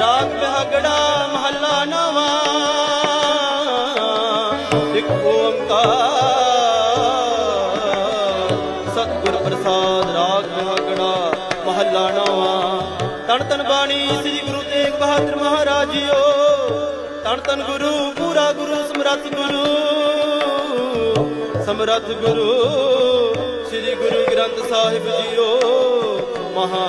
ਰਾਗ ਬਿਹਗੜਾ ਮਹੱਲਾ ਨਵਾਂ। ਇੱਕ ਓੰਕਾਰ ਸਤਿਗੁਰ ਪ੍ਰਸਾਦ ਰਾਗ ਬਿਹਗੜਾ ਮਹੱਲਾ ਨਵਾਂ। ਤਨ ਤਨ ਬਾਣੀ ਸ੍ਰੀ ਗੁਰੂ ਤੇਗ ਬਹਾਦਰ ਮਹਾਰਾਜ ਜੀਓ ਤਨ ਤਨ ਗੁਰੂ, ਪੂਰਾ ਗੁਰੂ, ਸਮਰੱਥ ਗੁਰੂ। ਸਮਰੱਥ ਗੁਰੂ ਸ੍ਰੀ ਗੁਰੂ ਗ੍ਰੰਥ ਸਾਹਿਬ ਜੀਓ। ਮਹਾ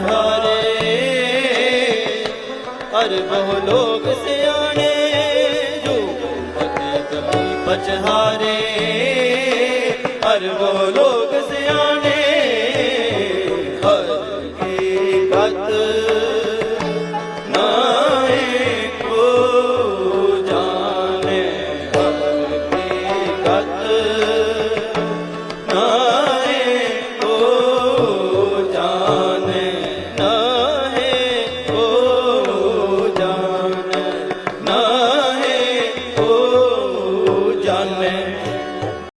ਹਾਰੇ ਹਰ ਬਹੁ ਲੋਕ ਸਿਆਣੇ ਜੋ ਭਗਤ ਬਚਹਾਰੇ ਹਰ ਬਹੁ ਲੋਕ ਸਿਆਣੇ ਹਰ ਕੀ ਗਤ ਨਾਏ ਕੋ ਜਾਣੇ ਹਰ ਕੀ ਗਤ Amen.